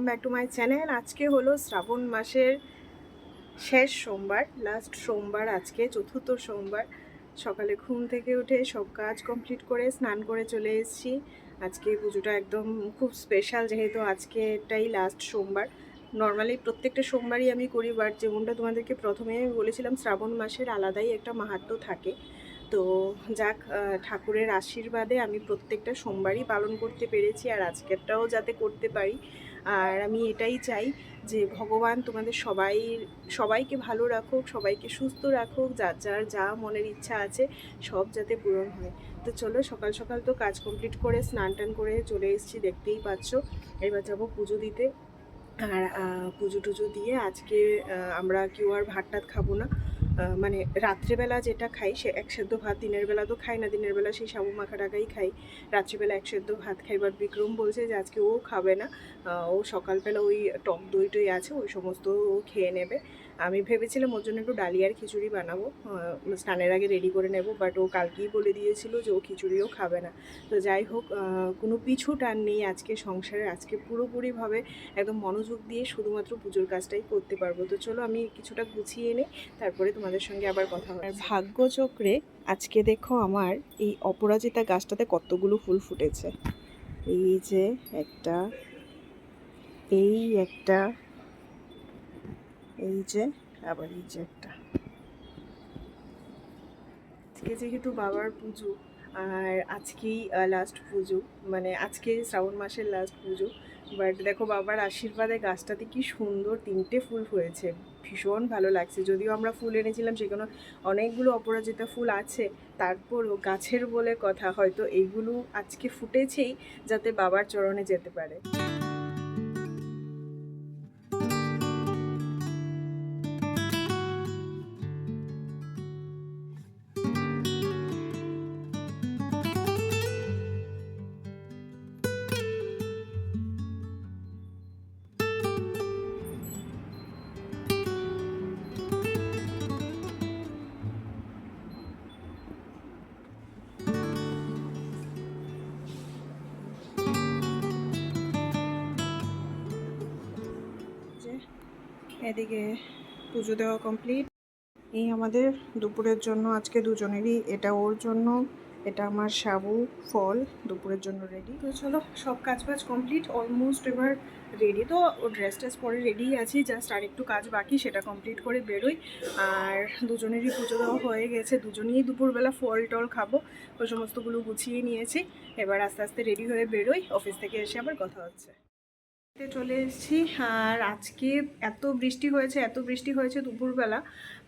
Welcome back to my channel আজকে হলো শ্রাবণ মাসের শেষ সোমবার লাস্ট সোমবার আজকে, চতুর্থ সোমবার। সকালে ঘুম থেকে উঠে সব কাজ কমপ্লিট করে স্নান করে চলে এসেছি। আজকে পুজোটা একদম খুব স্পেশাল যেহেতু আজকে এটাই লাস্ট সোমবার। নর্মালি প্রত্যেকটা সোমবারই আমি করি বাট যেমনটা তোমাদেরকে প্রথমে বলেছিলাম, শ্রাবণ মাসের আলাদাই একটা মাহাত্ম্য থাকে। তো যাক ঠাকুরের আশীর্বাদে আমি প্রত্যেকটা সোমবারই পালন করতে পেরেছি আর আজকেরটাও যাতে করতে পারি। আর আমি এটাই চাই যে ভগবান তোমাদের সবাই, সবাইকে ভালো রাখুক, সবাইকে সুস্থ রাখুক, যার যার যা মনের ইচ্ছা আছে সব যাতে পূরণ হয়। তো চলো, সকাল সকাল তো কাজ কমপ্লিট করে স্নান টান করে চলে এসেছি, দেখতেই পাচ্ছ। এবার যাব পুজো দিতে। আর পুজো টুজো দিয়ে আজকে আমরা কেউ আর ভাত টাত খাব না। মানে রাত্রেবেলা যেটা খাই সে এক সেদ্ধ ভাত, দিনের বেলা তো খাই না, দিনের বেলা সেই সাবু মাখা টাকাই খাই। রাত্রিবেলা এক সেদ্ধ ভাত খাই বাট বিক্রম বলছে যে আজকে ও খাবে না। ও সকালবেলা ওই টক দই টই আছে, ওই সমস্ত ও খেয়ে নেবে। আমি ভেবেছিলাম ওর জন্য একটু ডালিয়ার খিচুড়ি বানাবো। স্নানের আগে রেডি করে নেব বাট ও কালকেই বলে দিয়েছিল যে ও খিচুড়িও খাবে না। তো যাই হোক কোনো পিছু টান নেই আজকে সংসারে আজকে পুরোপুরিভাবে একদম মনোযোগ দিয়ে শুধুমাত্র পুজোর কাজটাই করতে পারব। তো চলো আমি কিছুটা গুছিয়ে নিই, তারপরে তোমাদের সঙ্গে আবার কথা হয় ভাগ্যচক্রে আজকে দেখো আমার এই অপরাজিতা গাছটাতে কতগুলো ফুল ফুটেছে। এই যে একটা, এই একটা, এই যে, আবার এই যে একটা। আজকে যেহেতু বাবার পুজো, আর আজকেই লাস্ট পুজো মানে আজকে শ্রাবণ মাসের লাস্ট পুজো বাট দেখো বাবার আশীর্বাদে গাছটাতে কি সুন্দর তিনটে ফুল হয়েছে ভীষণ ভালো লাগছে। যদিও আমরা ফুল এনেছিলাম, সেখানে অনেকগুলো অপরাজিতা ফুল আছে। তারপরও গাছের বলে কথা হয়তো এইগুলো আজকে ফুটেছেই যাতে বাবার চরণে যেতে পারে। এদিকে পুজো দেওয়া কমপ্লিট এই আমাদের দুপুরের জন্য, আজকে দুজনেরই এটা ওর জন্য, এটা আমার সাবু, ফল, দুপুরের জন্য রেডি তো চলো, সব কাজ বাজ কমপ্লিট অলমোস্ট এবার রেডি তো ও ড্রেস ট্রেস পরে রেডি আছি জাস্ট আর একটু কাজ বাকি, সেটা কমপ্লিট করে বেরোই। আর দুজনেরই পুজো দেওয়া হয়ে গেছে, দুজনেই দুপুরবেলা ফল টল খাব ওই সমস্তগুলো গুছিয়ে নিয়েছি। এবার আস্তে আস্তে রেডি হয়ে বেরোই অফিস থেকে এসে আবার কথা হচ্ছে। চলে এসেছি। আর আজকে এত বৃষ্টি হয়েছে, এত বৃষ্টি হয়েছে দুপুরবেলা।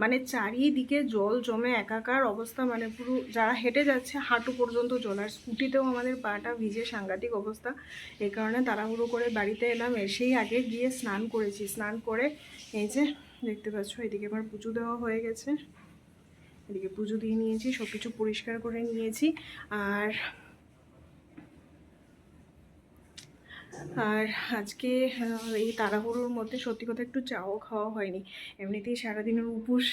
মানে চারিদিকে জল জমে একাকার অবস্থা মানে পুরো যারা হেঁটে যাচ্ছে, হাঁটু পর্যন্ত জল। আর স্কুটিতেও আমাদের পাটা ভিজে সাংঘাতিক অবস্থা। এই কারণে তাড়াহুড়ো করে বাড়িতে এলাম। এসেই আগে গিয়ে স্নান করেছি। স্নান করে এই যে দেখতে পাচ্ছ, এদিকে আমার পুজো দেওয়া হয়ে গেছে। এদিকে পুজো দিয়ে নিয়েছি সব কিছু পরিষ্কার করে নিয়েছি। আর আর আজকে এই তাড়াহুড়োর মধ্যে সত্যি কথা একটু চাও খাওয়া হয়নি। এমনিতেই সারাদিনের উপোস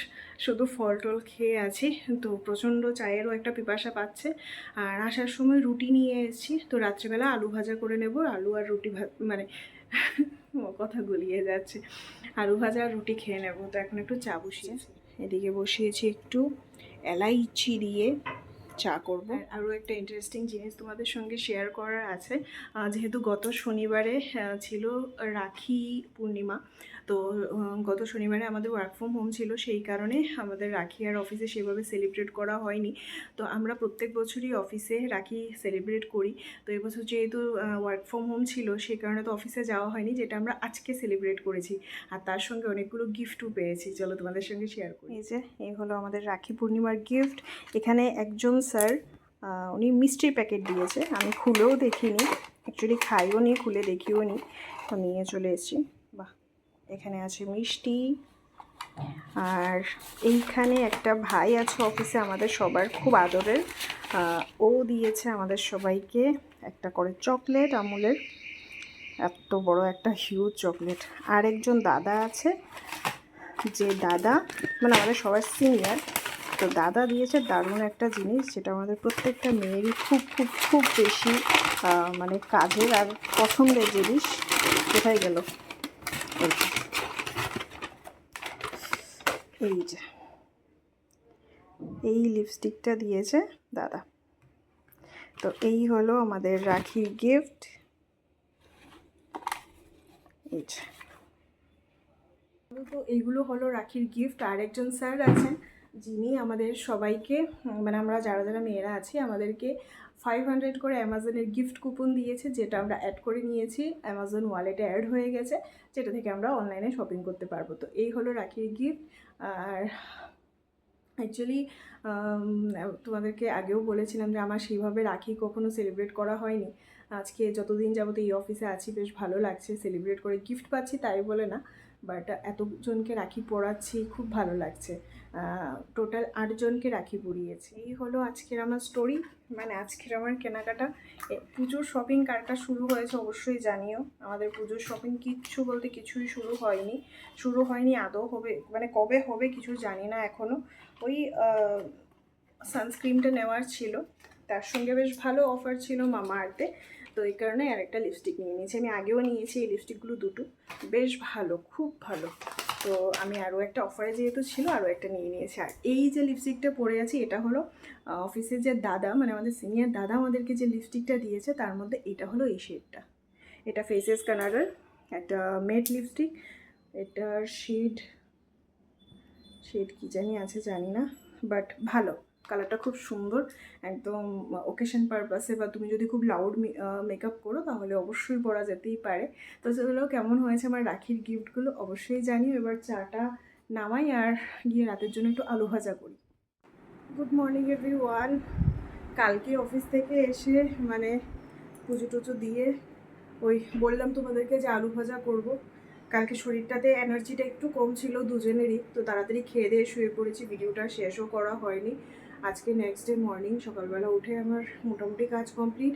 শুধু ফল টল খেয়ে আছি, তো প্রচণ্ড চায়েরও একটা পিপাসা পাচ্ছে। আর আসার সময় রুটি নিয়ে এসেছি, তো রাত্রিবেলা আলু ভাজা করে নেব। আলু আর রুটি মানে কথা গলিয়ে যাচ্ছে। আলু ভাজা আর রুটি খেয়ে নেব, তো এখন একটু চা বসিয়েছি। এদিকে বসিয়েছি একটু এলাইচি দিয়ে। চা করব। আরও একটা ইন্টারেস্টিং জিনিস তোমাদের সঙ্গে শেয়ার করার আছে। যেহেতু গত শনিবারে ছিল রাখি পূর্ণিমা তো গত শনিবারে আমাদের ওয়ার্ক ফ্রম হোম ছিল, সেই কারণে আমাদের রাখি আর অফিসে সেভাবে সেলিব্রেট করা হয়নি। তো আমরা প্রত্যেক বছরই অফিসে রাখি সেলিব্রেট করি। তো এবছর যেহেতু ওয়ার্ক ফ্রম হোম ছিল সেই কারণে তো অফিসে যাওয়া হয়নি, যেটা আমরা আজকে সেলিব্রেট করেছি। আর তার সঙ্গে অনেকগুলো গিফটও পেয়েছি, চলো তোমাদের সঙ্গে শেয়ার করি। এই যে এই হলো আমাদের রাখি পূর্ণিমার গিফট এখানে একজন স্যার উনি মিষ্টির প্যাকেট দিয়েছে। আমি খুলেও দেখিনি অ্যাকচুয়ালি খাইও নি, খুলে দেখিও নি। তো নিয়ে চলে এসেছি। এখানে আছে মিষ্টি। আর এইখানে একটা ভাই আছে অফিসে আমাদের সবার খুব আদরের। ও দিয়েছে আমাদের সবাইকে একটা করে চকলেট আমুলের। এত বড় একটা হিউজ চকলেট। আর একজন দাদা আছে, যে দাদা মানে আমাদের সবার সিনিয়র তো দাদা দিয়েছে দারুণ একটা জিনিস, যেটা আমাদের প্রত্যেকটা মেয়েরই খুব খুব খুব বেশি মানে কাজের আর পছন্দের জিনিস। কোথায় গেল? এই যে। এই লিপস্টিকটা দিয়েছে দাদা। তো এই হলো আমাদের রাখির গিফট এই যে তো এইগুলো হলো রাখির গিফট আর একজন স্যার আছেন, যিনি আমাদের সবাইকে মানে আমরা যারা যারা মেয়েরা আছি, আমাদেরকে ফাইভ হান্ড্রেড করে অ্যামাজনের গিফট কুপন দিয়েছে, যেটা আমরা অ্যাড করে নিয়েছি। অ্যামাজন ওয়ালেটে অ্যাড হয়ে গেছে, যেটা থেকে আমরা অনলাইনে শপিং করতে পারব। তো এই হলো রাখির গিফট আর অ্যাকচুয়ালি তোমাদেরকে আগেও বলেছিলাম যে আমার সেইভাবে রাখি কখনো সেলিব্রেট করা হয়নি। আজকে যতদিন যাবত এই অফিসে আছি, বেশ ভালো লাগছে। সেলিব্রেট করে গিফট পাচ্ছি, তাই বলে না। বাট এতজনকে রাখি পরাচ্ছি খুব ভালো লাগছে। টোটাল আটজনকে রাখি পরিয়েছি এই হলো আজকের আমার স্টোরি মানে আজকের আমার কেনাকাটা। পুজোর শপিং কার কার শুরু হয়েছে অবশ্যই জানিও। আমাদের পুজোর শপিং কিচ্ছু বলতে কিছুই শুরু হয়নি। শুরু হয়নি, আদৌ হবে মানে কবে হবে কিছু জানি না এখনও ওই সানস্ক্রিনটা নেওয়ার ছিল। তার সঙ্গে বেশ ভালো অফার ছিল মামা আর্থে তো এই কারণে আর একটা লিপস্টিক নিয়ে নিয়েছি। আমি আগেও নিয়েছি এই লিপস্টিকগুলো দুটো। বেশ ভালো, খুব ভালো। তো আমি আরও একটা অফারে যেহেতু ছিল, আরও একটা নিয়ে নিয়েছি। আর এই যে লিপস্টিকটা পরে আছি, এটা হলো অফিসের যে দাদা মানে আমাদের সিনিয়র দাদা আমাদেরকে যে লিপস্টিকটা দিয়েছে, তার মধ্যে এটা হলো এই শেডটা এটা ফেসেস কানাডার একটা মেট লিপস্টিক এটার শেড শেড কী জানি আছে জানি না বাট ভালো। কালারটা খুব সুন্দর, একদম ওকেশন পারপাসে বা তুমি যদি খুব লাউড মেকআপ করো তাহলে অবশ্যই পরা যেতেই পারে। তো সেগুলো কেমন হয়েছে আমার রাখির গিফটগুলো অবশ্যই জানিও। এবার চাটা নামাই আর গিয়ে রাতের জন্য একটু আলু ভাজা করি। গুড মর্নিং এভরি ওয়ান কালকে অফিস থেকে এসে মানে পুজো টুজো দিয়ে ওই বললাম তোমাদেরকে যে আলু ভাজা করব। কালকে শরীরটাতে এনার্জিটা একটু কম ছিল দুজনেরই, তো তাড়াতাড়ি খেয়ে দিয়ে শুয়ে পড়েছি ভিডিওটা শেষও করা হয়নি। আজকে নেক্সট ডে মর্নিং সকালবেলা উঠে আমার মোটামুটি কাজ কমপ্লিট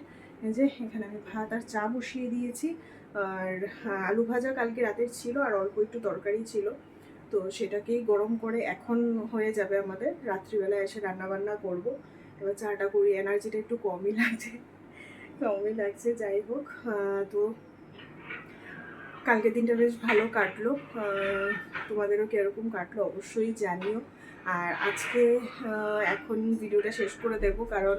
যে, এখানে আমি ভাত আর চা বসিয়ে দিয়েছি। আর আলু ভাজা কালকে রাতের ছিল, আর অল্প একটু তরকারি ছিল। তো সেটাকেই গরম করে এখন হয়ে যাবে আমাদের। রাত্রিবেলা এসে রান্নাবান্না করব। এবার চাটা করি এনার্জিটা একটু কমই লাগছে। কমই লাগছে, যাই হোক তো কালকের দিনটা বেশ ভালো কাটলো। তোমাদেরও কীরকম কাটলো অবশ্যই জানিও। আর আজকে এখন ভিডিওটা শেষ করে দেব, কারণ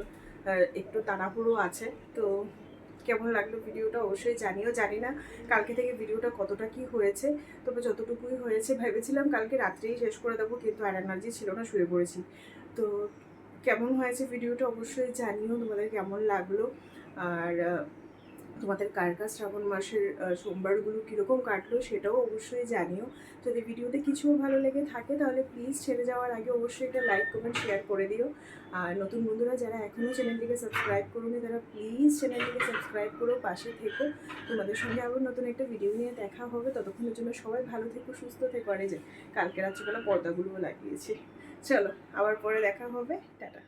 একটু তাড়াহুড়ো আছে। তো কেমন লাগল ভিডিওটা অবশ্যই জানিও। জানি না কালকে থেকে ভিডিওটা কতটা কি হয়েছে, তবে যতটুকুই হয়েছে ভেবেছিলাম কালকে রাত্রেই শেষ করে দেবো, কিন্তু আর এনার্জি ছিল না, শুয়ে পড়েছি। তো কেমন হয়েছে ভিডিওটা অবশ্যই জানিও, তোমাদের কেমন লাগল? আর তোমাদের কার কার শ্রাবণ মাসের সোমবারগুলো কীরকম কাটলো সেটাও অবশ্যই জানিও। যদি ভিডিওতে কিছু ভালো লেগে থাকে তাহলে প্লিজ ছেড়ে যাওয়ার আগে অবশ্যই একটা লাইক কমেন্ট শেয়ার করে দিও। আর নতুন বন্ধুরা যারা এখনও চ্যানেলটিকে সাবস্ক্রাইব করোনি তারা প্লিজ চ্যানেলটিকে সাবস্ক্রাইব করো, পাশে থেকো। তোমাদের সঙ্গে আবার নতুন একটা ভিডিও নিয়ে দেখা হবে। ততক্ষণের জন্য সবাই ভালো থেকো, সুস্থ থেকো। আর যে কালকে রাত্রিবেলা পর্দাগুলোও লাগিয়েছি। চলো আবার পরে দেখা হবে। টাটা।